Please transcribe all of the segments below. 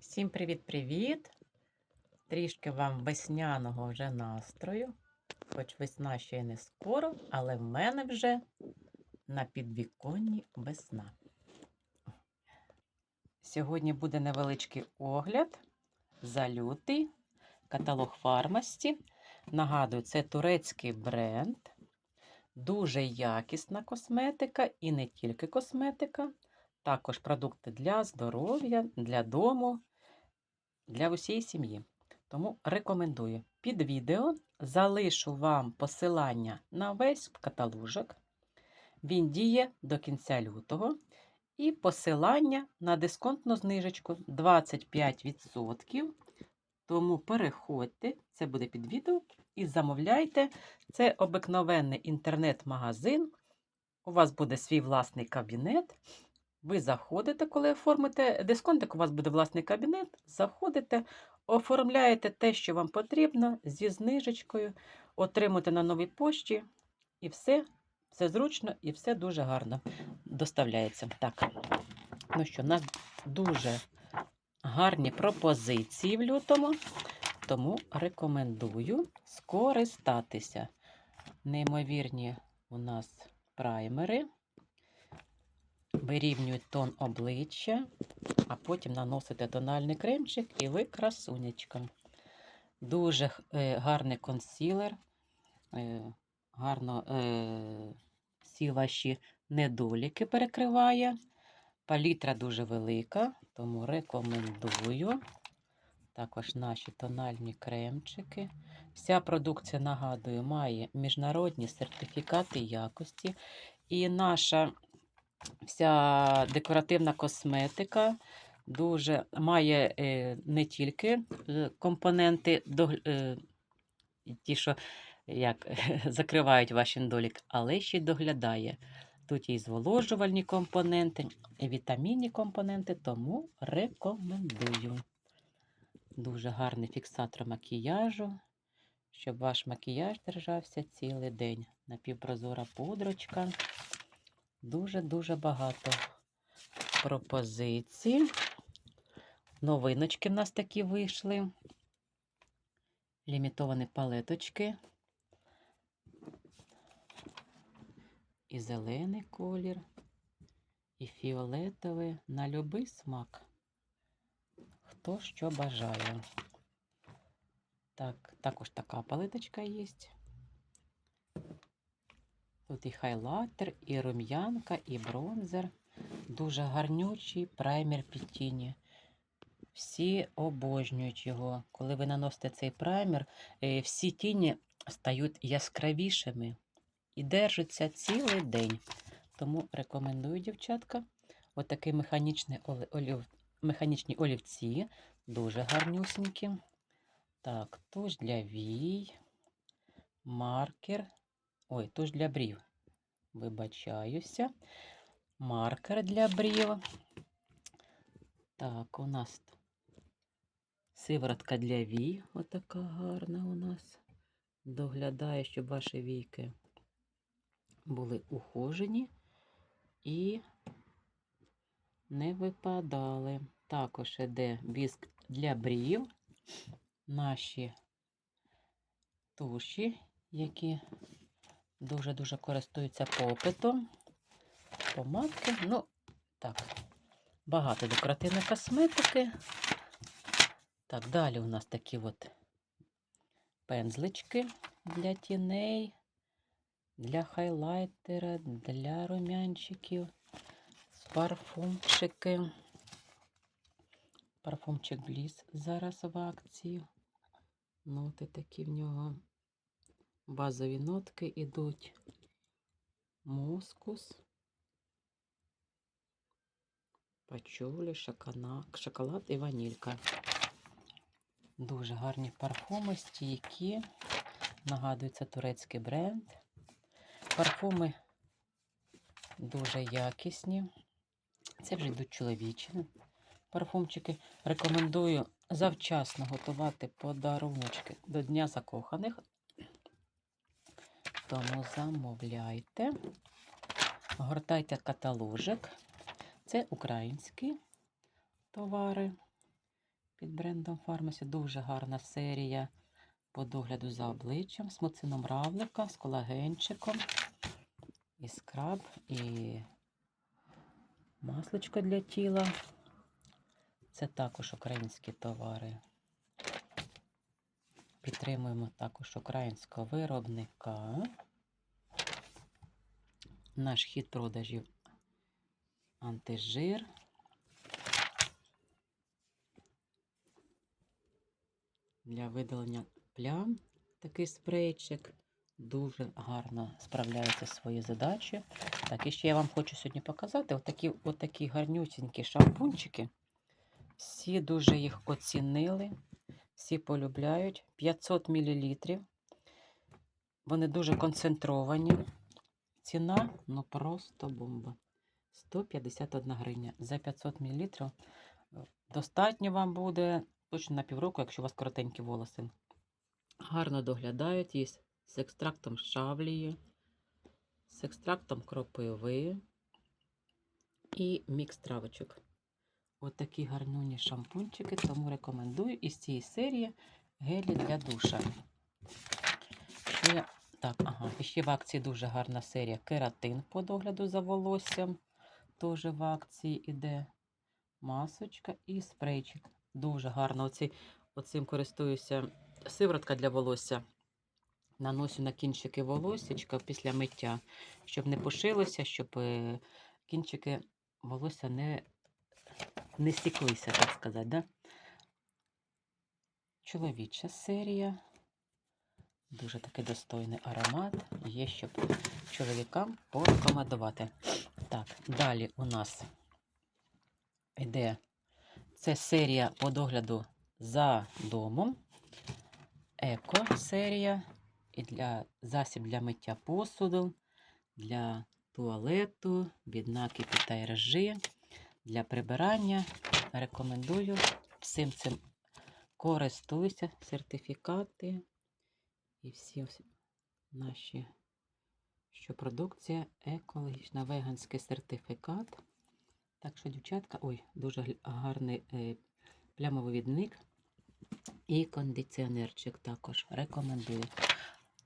Всім привіт-привіт! Трішки вам весняного вже настрою. Хоч весна ще й не скоро, але в мене вже на підвіконні весна. Сьогодні буде невеличкий огляд за лютий, каталог фармасті. Нагадую, це турецький бренд, дуже якісна косметика і не тільки косметика. Також продукти для здоров'я, для дому, для усієї сім'ї. Тому рекомендую. Під відео залишу вам посилання на весь каталужок. Він діє до кінця лютого. І посилання на дисконтну знижечку 25%. Тому переходьте, це буде під відео, і замовляйте. Це обикновенний інтернет-магазин. У вас буде свій власний кабінет. Ви заходите, коли оформите дисконтик, у вас буде власний кабінет. Заходите, оформляєте те, що вам потрібно, зі знижечкою, отримуєте на новій пошті, і все, все зручно і все дуже гарно доставляється. Так, ну що, у нас дуже гарні пропозиції в лютому, тому рекомендую скористатися. Неймовірні у нас праймери вирівнюють тон обличчя, а потім наносите тональний кремчик і ви красунечка. Дуже е, гарний консілер, е, гарно е, всі ваші недоліки перекриває. Палітра дуже велика, тому рекомендую. Також наші тональні кремчики. Вся продукція, нагадую, має міжнародні сертифікати якості. І наша вся декоративна косметика дуже має е, не тільки е, компоненти, е, ті, що як, закривають ваш недолік, але ще й доглядає. Тут і зволожувальні компоненти, і вітамінні компоненти, тому рекомендую. Дуже гарний фіксатор макіяжу, щоб ваш макіяж держався цілий день. Напівпрозора пудрочка. Дуже-дуже багато пропозицій. Новиночки в нас такі вийшли. Лімітовані палеточки. І зелений колір, і фіолетовий на любий смак. Хто що бажає. Так, також така палеточка є. Тут і хайлайтер, і рум'янка, і бронзер. Дуже гарнючий праймер під тіні. Всі обожнюють його. Коли ви наносите цей праймер, е, всі тіні стають яскравішими і держаться цілий день. Тому рекомендую, дівчатка, отакий механічний олів... механічні олівці. Дуже гарнюсенькі. Так, туш для вій, маркер. Ой, туш для брів. Вибачаюся. Маркер для брів. Так, у нас сиворотка для вій. Отака гарна у нас. Доглядає, щоб ваші війки були ухожені і не випадали. Також іде віск для брів, наші туші, які дуже-дуже користуються попитом. Помадки. Ну, так, багато декоративної косметики. Так, далі у нас такі от пензлички для тіней, для хайлайтера, для румянчиків, парфумчики. Парфумчик Бліс зараз в акції. Ноти такі в нього. Базові нотки йдуть мускус, пачулі, шоколад і ванілька. Дуже гарні парфуми, стійкі. Нагадується турецький бренд. Парфуми дуже якісні. Це вже йдуть чоловічі парфумчики. Рекомендую завчасно готувати подаруночки до Дня закоханих. Тому замовляйте, гортайте каталожок. Це українські товари. під брендом Фармасі. Дуже гарна серія по догляду за обличчям з муцином равлика, з колагенчиком, і скраб, і масличко для тіла. Це також українські товари. Підтримуємо також українського виробника. Наш хід продажів антижир. Для видалення плям такий спрейчик. Дуже гарно справляється зі своєю задачею. Так, і ще я вам хочу сьогодні показати отакі, отакі гарнюсінькі шампунчики. Всі дуже їх оцінили, всі полюбляють. 500 мл. Вони дуже концентровані. Ціна ну просто бомба. 151 гривня. За 500 мл достатньо вам буде точно на півроку, якщо у вас коротенькі волоси. Гарно доглядають, є з екстрактом шавлії, з екстрактом кропиви і мікс травочок. От такі гарнюні шампунчики, тому рекомендую із цієї серії гелі для душа. Ще, так, ага, і ще в акції дуже гарна серія кератин по догляду за волоссям. Теж в акції іде масочка і спрейчик. Дуже гарно. Оці, оцим користуюся сиворотка для волосся. Наносю на кінчики волосечка після миття, щоб не пошилося, щоб е, кінчики волосся не, не стіклися, так сказати. Да? Чоловіча серія. Дуже такий достойний аромат. Є, щоб чоловікам порекомендувати. Так, далі у нас йде це серія по догляду за домом. Еко-серія. І для засіб для миття посуду, для туалету, від накипі та ржи, для прибирання. Рекомендую всім цим користуйся, сертифікати і всі наші, що продукція екологічна, веганський сертифікат. Так що, дівчатка, ой, дуже гарний е, плямовивідник і кондиціонерчик також рекомендую.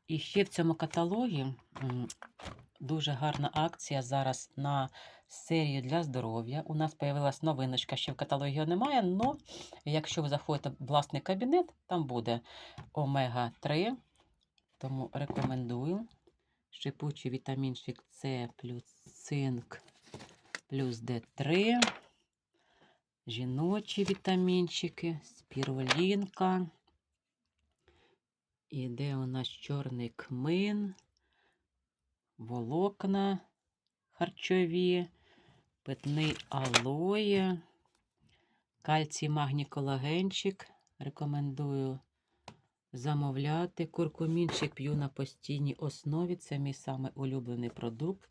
І ще в цьому каталогі дуже гарна акція зараз на серію для здоров'я. У нас з'явилась новиночка, ще в каталогі його немає, але якщо ви заходите в власний кабінет, там буде омега-3, тому рекомендую. Шипучий вітамінчик С плюс цинк плюс Д3, жіночі вітамінчики, спірулінка. Іде у нас чорний кмин, волокна харчові, питний алоє, кальцій магній колагенчик. Рекомендую замовляти. Куркумінчик п'ю на постійній основі. Це мій саме улюблений продукт.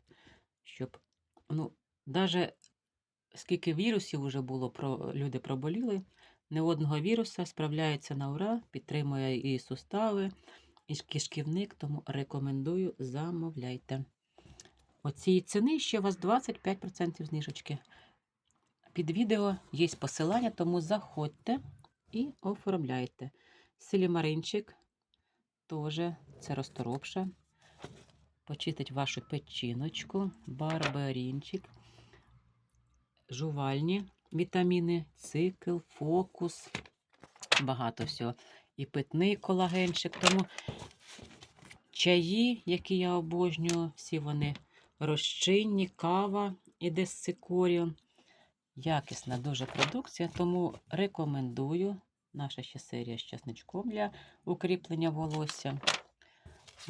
Щоб, ну, навіть скільки вірусів вже було, люди проболіли, не одного віруса справляється на ура, підтримує і сустави, і кишківник, тому рекомендую, замовляйте. Оцієї ціни ще у вас 25% знижечки. Під відео є посилання, тому заходьте і оформляйте. Силімаринчик теж це розторопша. Почистить вашу печіночку, барбарінчик, жувальні вітаміни, цикл, фокус, багато всього. І питний колагенчик. Тому чаї, які я обожнюю, всі вони розчинні, кава іде з цикорієм. Якісна дуже продукція, тому рекомендую. Наша ще серія з часничком для укріплення волосся.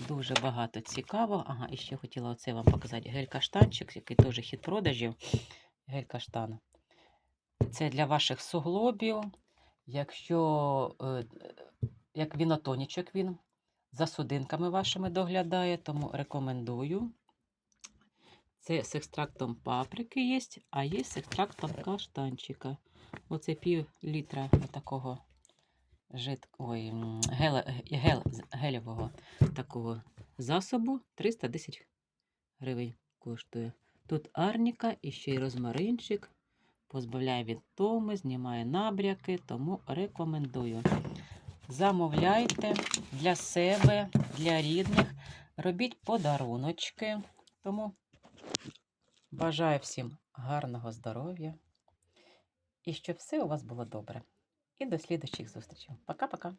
Дуже багато цікавого. Ага, і ще хотіла оце вам показати гель-каштанчик, який теж хід продажів. Гель-каштан. Це для ваших суглобів. Якщо е, як вінотонічок він за судинками вашими доглядає, тому рекомендую. Це з екстрактом паприки є, а є з екстрактом каштанчика. Оце пів літра такого жид... Ой, м, геле... гел... гелевого такого засобу 310 гривень коштує. Тут арніка і ще й розмаринчик позбавляє від томи, знімає набряки, тому рекомендую. Замовляйте для себе, для рідних, робіть подаруночки. Тому бажаю всім гарного здоров'я і щоб все у вас було добре. І до слідуючих зустрічей. Пока-пока.